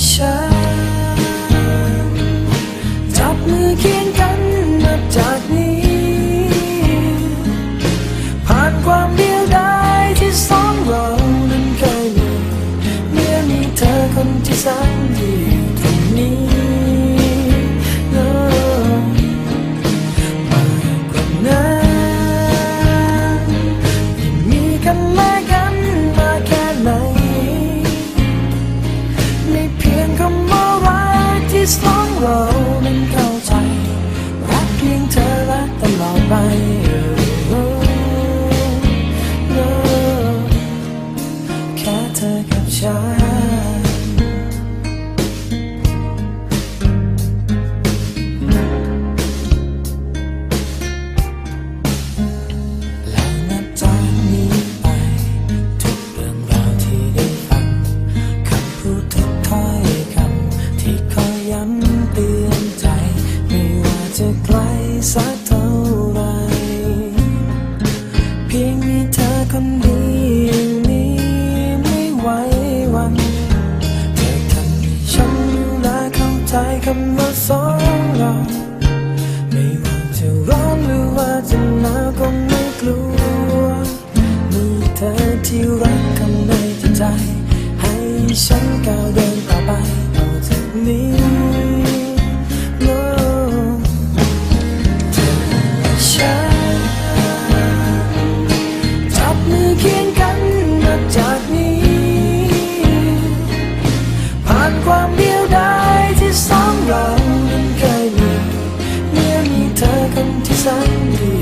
ฉัน สองเรานั้นเข้าใจ รักเพียงเธอรักตลอดไป words you.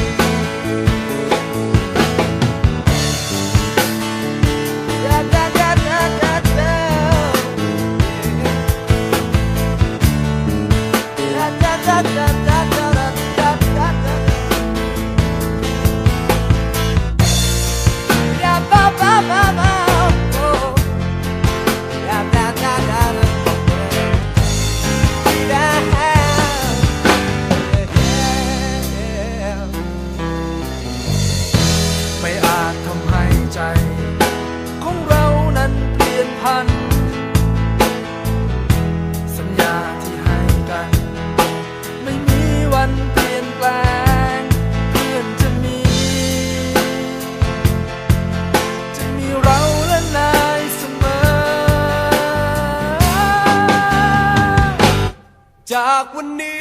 จากวันนี้